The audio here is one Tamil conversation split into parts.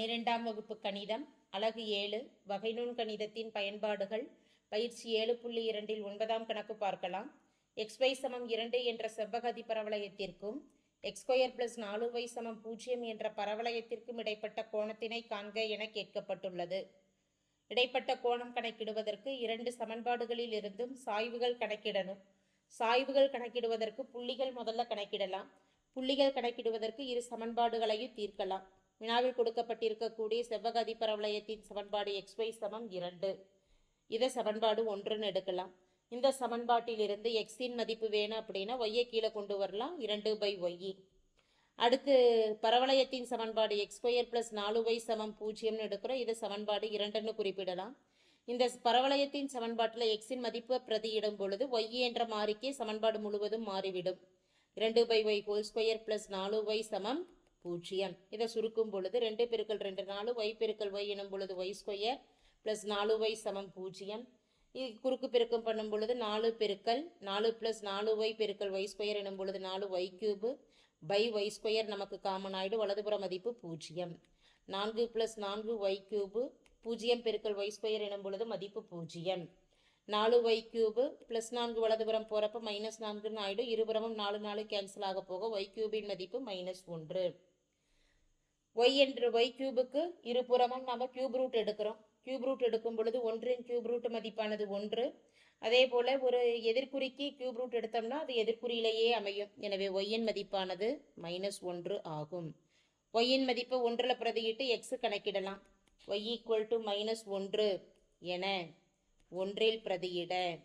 பனிரெண்டாம் வகுப்பு கணிதம் அலகு ஏழு வகை வகைநூன் கணிதத்தின் பயன்பாடுகள் பயிற்சி ஏழு புள்ளி இரண்டில் ஒன்பதாம் கணக்கு பார்க்கலாம். எக்ஸ் ஒய் சமம் இரண்டு என்ற செவ்வகதி பரவளையத்திற்கும் எக்ஸ்கொயர் பிளஸ் நாலு ஒய் சமம் பூஜ்ஜியம் என்ற பரவளையத்திற்கும் இடைப்பட்ட கோணத்தினை காண்க என கேட்கப்பட்டுள்ளது. இடைப்பட்ட கோணம் கணக்கிடுவதற்கு இரண்டு சமன்பாடுகளில் இருந்தும் சாய்வுகள் கணக்கிடணும். சாய்வுகள் கணக்கிடுவதற்கு புள்ளிகள் முதல்ல கணக்கிடலாம். புள்ளிகள் கணக்கிடுவதற்கு இரு சமன்பாடுகளையும் தீர்க்கலாம். வினாவில் கொடுக்கப்பட்டிருக்கக்கூடிய செவ்வக அதிபரவளையத்தின் சமன்பாடு எக்ஸ் ஒய் சமம் இரண்டு. இதை சமன்பாடு ஒன்றுன்னு எடுக்கலாம். இந்த சமன்பாட்டிலிருந்து எக்ஸின் மதிப்பு வேணும் அப்படின்னா ஒய்யை கீழே கொண்டு வரலாம். இரண்டு பை ஒய் அடுத்து பரவளையத்தின் சமன்பாடு எக்ஸ் ஸ்கொயர் பிளஸ் நாலு ஒய் சமம் பூஜ்ஜியம்னு எடுக்கிறோம். இதை சமன்பாடு இரண்டுன்னு குறிப்பிடலாம். இந்த பரவளையத்தின் சமன்பாட்டில் எக்ஸின் மதிப்பை பிரதியிடும் பொழுது ஒய் என்ற மாறிக்கே சமன்பாடு முழுவதும் மாறிவிடும். இரண்டு by Y whole square plus நாலு ஒய் சமம் பூஜ்ஜியம். இதை சுருக்கும் பொழுது ரெண்டு பெருக்கள் ரெண்டு நாலு ஒய் பெருக்கள் ஒய் எனும் பொழுது ஒய் ஸ்கொயர் ப்ளஸ் நாலு ஒய் சமம் பூஜ்ஜியம். இது குறுக்கு பெருக்கம் பண்ணும் பொழுது நாலு பெருக்கல் நாலு ப்ளஸ் நாலு ஒய் பெருக்கல் ஒய் ஸ்கொயர் எனும் பொழுது நாலு Y cube by Y square நமக்கு காமன் ஆயிடும் வலதுபுற மதிப்பு பூஜ்ஜியம். நான்கு ப்ளஸ் நான்கு ஒய் கியூபு பூஜ்ஜியம் பெருக்கல் ஒய் ஸ்கொயர் எனும் பொழுது மதிப்பு பூஜ்ஜியம். நாலு ஒய் கியூபு ப்ளஸ் நான்கு வலதுபுறம் போகிறப்ப மைனஸ் நான்குன்னு ஆகிடும் இருபுறமும் நாலு நாலு கேன்சல் ஆக போக ஒய் கியூபின் மதிப்பு மைனஸ் ஒன்று. ஒய் என்று ஒய் கியூபுக்கு இருபுறமும் நாம் கியூப் ரூட் எடுக்கிறோம். கியூப் ரூட் எடுக்கும் பொழுது ஒன்றின் கியூப் ரூட் மதிப்பானது ஒன்று. அதே போல் ஒரு எதிர்குறிக்கு கியூப் ரூட் எடுத்தோம்னா அது எதிர்குறியிலேயே அமையும். எனவே ஒய்யின் மதிப்பானது மைனஸ் ஒன்று ஆகும். ஒய்யின் மதிப்பை ஒன்றில் பிரதியிட்டு எக்ஸு கணக்கிடலாம். ஒய் ஈக்குவல் டு மைனஸ் ஒன்று என ஒன்றில் பிரதியிட.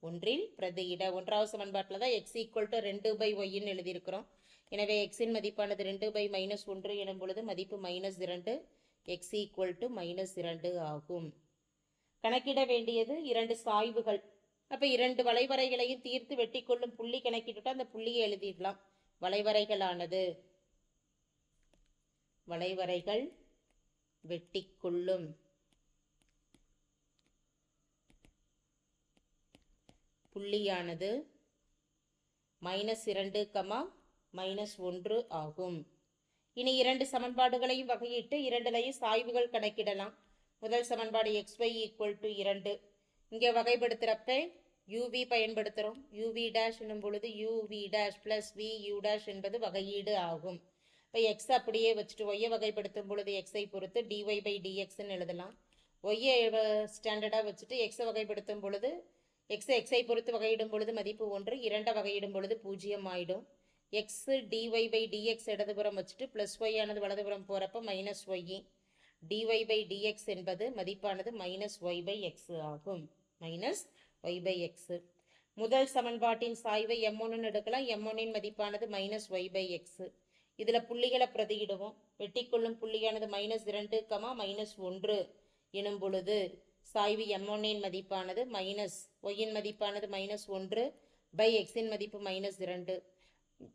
ஒன்றில் பிரதியிட. ஒன்றாவது சமன்பாட்டில் தான் எக்ஸ் ஈக்குவல் டு ரெண்டு பை ஒய்ன்னு எழுதியிருக்கிறோம். எனவே எக்ஸின் மதிப்பானது ரெண்டு பை மைனஸ் ஒன்று எனும் பொழுது மதிப்பு மைனஸ் இரண்டு எக்ஸ் ஈக்குவல் டு மைனஸ் இரண்டு ஆகும். கணக்கிட வேண்டியது இரண்டு சாய்வுகள். அப்போ இரண்டு வளைவரைகளையும் தீர்த்து வெட்டி கொள்ளும் புள்ளி கணக்கிட்டுட்டு அந்த புள்ளியை எழுதிடலாம். வளைவரைகளானது. வளைவரைகள் வெட்டி கொள்ளும். புள்ளியானது மைனஸ் இரண்டு கமா மைனஸ் ஒன்று ஆகும். இனி இரண்டு சமன்பாடுகளையும் வகையிட்டு இரண்டுலையும் சாய்வுகள் கணக்கிடலாம். முதல் சமன்பாடு எக்ஸ் ஒய் ஈக்குவல் டு இரண்டு. இங்கே வகைப்படுத்துகிறப்ப யூவி பயன்படுத்துகிறோம் யூவி டேஷ் என்னும் பொழுது UV dash plus V U dash என்பது வகையீடு ஆகும். இப்போ எக்ஸ் அப்படியே வச்சுட்டு ஒய்யை வகைப்படுத்தும் பொழுது எக்ஸை பொறுத்து டிஒய் பை டிஎக்ஸ்ன்னு எழுதலாம். ஒய்யை ஸ்டாண்டர்டாக வச்சுட்டு எக்ஸை வகைப்படுத்தும் பொழுது எக்ஸ் எக்ஸை பொறுத்து வகையிடும் பொழுது மதிப்பு ஒன்று இரண்டை வகையிடும் பொழுது பூஜ்ஜியம் ஆயிடும். எக்ஸு டிஒய் பை டிஎக்ஸ் இடதுபுறம் வச்சுட்டு ப்ளஸ் ஒய் ஆனது வலதுபுறம் போகிறப்ப minus Y D Y by D X என்பது மதிப்பானது மைனஸ் ஒய் பை எக்ஸ் ஆகும். மைனஸ் ஒய் பை எக்ஸ் முதல் சமன்பாட்டின் சாய்வை எம் ஒன்னு எடுக்கலாம். எம் ஒன்னின் மதிப்பானது மைனஸ் ஒய் பை எக்ஸ் இதில் புள்ளிகளை பிரதியிடுவோம். வெட்டிக்கொள்ளும் புள்ளியானது மைனஸ் இரண்டு கமா மைனஸ் ஒன்று எனும் பொழுது சாய்வு எம் ஒன்னின் மதிப்பானது மைனஸ் ஒய்யின் மதிப்பானது மைனஸ் ஒன்று பை எக்ஸின் மதிப்பு மைனஸ் இரண்டு.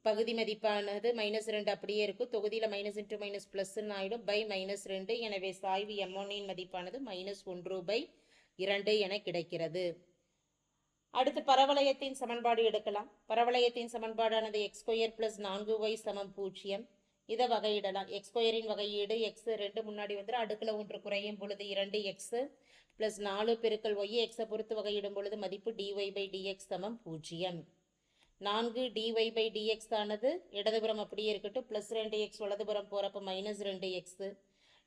பகுதி மதிப்பானது மைனஸ் ரெண்டு அப்படியே இருக்கும். தொகுதியில் மைனஸ் இன்ட்டு மைனஸ் ப்ளஸ்ன்னு ஆகிடும் பை மைனஸ் ரெண்டு எனவே சாய்வு எம் ஒன்னின் மதிப்பானது மைனஸ் ஒன்று பை இரண்டு என கிடைக்கிறது. அடுத்து பரவளையத்தின் சமன்பாடு எடுக்கலாம். பரவளையத்தின் சமன்பாடானது எக்ஸ் ஸ்கொயர் ப்ளஸ் நான்கு ஒய் சமம் பூஜ்ஜியம். இதை வகையிடலாம். எக்ஸ் ஸ்கொயரின் வகையீடு எக்ஸ் ரெண்டு முன்னாடி வந்து அடுக்கில் ஒன்று குறையும் பொழுது இரண்டு எக்ஸ் ப்ளஸ் நாலு பெருக்கள் ஒய் எக்ஸை பொறுத்து வகையிடும் பொழுது மதிப்பு டிஒய் பை டிஎக்ஸ் சமம் பூஜ்ஜியம். நான்கு டிஒய் பை டிஎக்ஸ் ஆனது இடதுபுறம் அப்படியே இருக்கட்டும். ப்ளஸ் ரெண்டு எக்ஸ் வலதுபுறம் போகிறப்ப மைனஸ் ரெண்டு எக்ஸு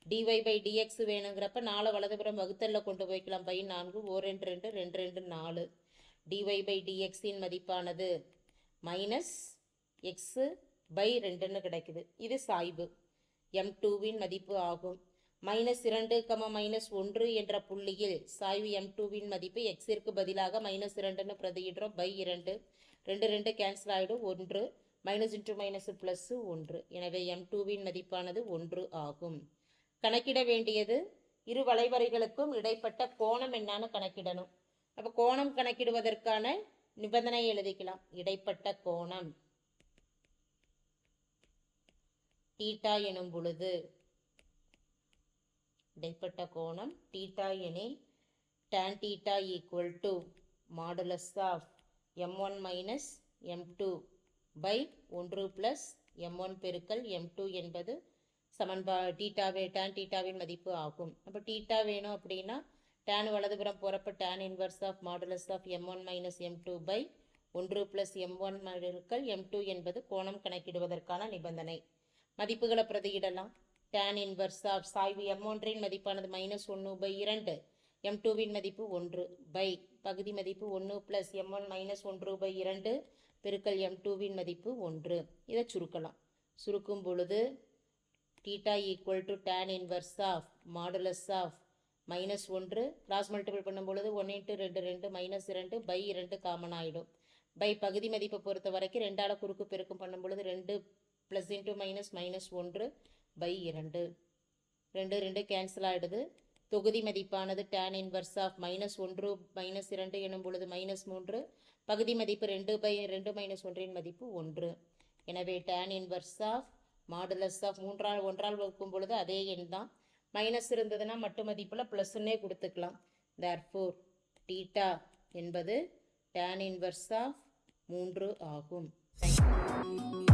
டிஒய் பை டிஎக்ஸ் வேணுங்கிறப்ப நாலு வலதுபுறம் வகுத்தலில் கொண்டு போய்க்கலாம். பை நான்கு ஓ ரெண்டு ரெண்டு ரெண்டு ரெண்டு நாலு. டிஒய் பை டிஎக்ஸின் மதிப்பானது மைனஸ் எக்ஸு பை ரெண்டுன்னு கிடைக்குது. இது சாய்வு. எம் டூவின் மதிப்பு ஆகும். மைனஸ் இரண்டு கம மைனஸ் ஒன்று என்ற புள்ளியில் சாய்வு எம் டூவின் மதிப்பு எக்ஸிற்கு பதிலாக மைனஸ் இரண்டுன்னு பிரதியிடுறோம். பை இரண்டு. ரெண்டு ரெண்டு கேன்சல் ஆகிடும் ஒன்று. மைனஸ் இன்ட்டு மைனஸ் ப்ளஸ்ஸு ஒன்று. எனவே எம் டூவின் மதிப்பானது ஒன்று ஆகும். கணக்கிட வேண்டியது இரு வளைவரைகளுக்கும் இடைப்பட்ட கோணம் என்னான்னு கணக்கிடணும். அப்போ கோணம் கணக்கிடுவதற்கான நிபந்தனை எழுதிக்கலாம். இடைப்பட்ட கோணம். டீட்டா எனும் பொழுது இடைப்பட்ட கோணம் டீட்டா எனில் tan theta equal to modulus of M one minus M two by ஒன்று ப்ளஸ் எம் ஒன் பெருக்கல் எம் டூ என்பது சமன்பா டீட்டாவே டேன் டீட்டாவின் மதிப்பு ஆகும். அப்போ டீட்டா வேணும் அப்படின்னா டேன் வலதுபுறம் போகிறப்ப tan inverse of modulus of M one minus M two by ஒன்று ப்ளஸ் எம் ஒன் பெருக்கல் எம் டூ என்பது கோணம் கணக்கிடுவதற்கான நிபந்தனை. மதிப்புகளை பிரதியிடலாம். டேன் இன்வர்ஸ் ஆஃப் சாய்வு எம் ஒன்றின் மதிப்பானது மைனஸ் ஒன்று பை இரண்டு. எம் டூவின் மதிப்பு ஒன்று பை பகுதி மதிப்பு ஒன்று ப்ளஸ் எம் ஒன் மைனஸ் ஒன்று பை இரண்டு பெருக்கல் எம் டூவின் மதிப்பு ஒன்று. இதை சுருக்கலாம். சுருக்கும் பொழுது theta equal to tan inverse of modulus of minus ஒன்று. கிராஸ் மல்டிபிள் பண்ணும் பொழுது ஒன் இன்ட்டு ரெண்டு ரெண்டு மைனஸ் இரண்டு பை இரண்டு காமன் ஆகிடும் பை பகுதி மதிப்பை பொறுத்த வரைக்கும் ரெண்டால் குறுக்கு பெருக்கம் பண்ணும் பொழுது ரெண்டு ப்ளஸ் இன்ட்டு மைனஸ் மைனஸ் ஒன்று. பை இரண்டு. ரெண்டு ரெண்டு கேன்சல் ஆகிடுது தொகுதி மதிப்பானது டேன் இன்வர்ஸ் ஆஃப் மைனஸ் ஒன்று மைனஸ் இரண்டு எனும் பொழுது மைனஸ் மூன்று. பகுதி மதிப்பு ரெண்டு பை ரெண்டு மைனஸ் ஒன்றின் மதிப்பு ஒன்று. எனவே tan inverse of modulus of மூன்றால் ஒன்றால் வகுக்கும் பொழுது அதே எண் தான். மைனஸ் இருந்ததுன்னா மட்டு மதிப்பில் ப்ளஸ்ன்னே கொடுத்துக்கலாம். தேர்ஃபோர் டீட்டா என்பது டேன் இன்வர்ஸ் ஆஃப் மூன்று ஆகும். Thank you.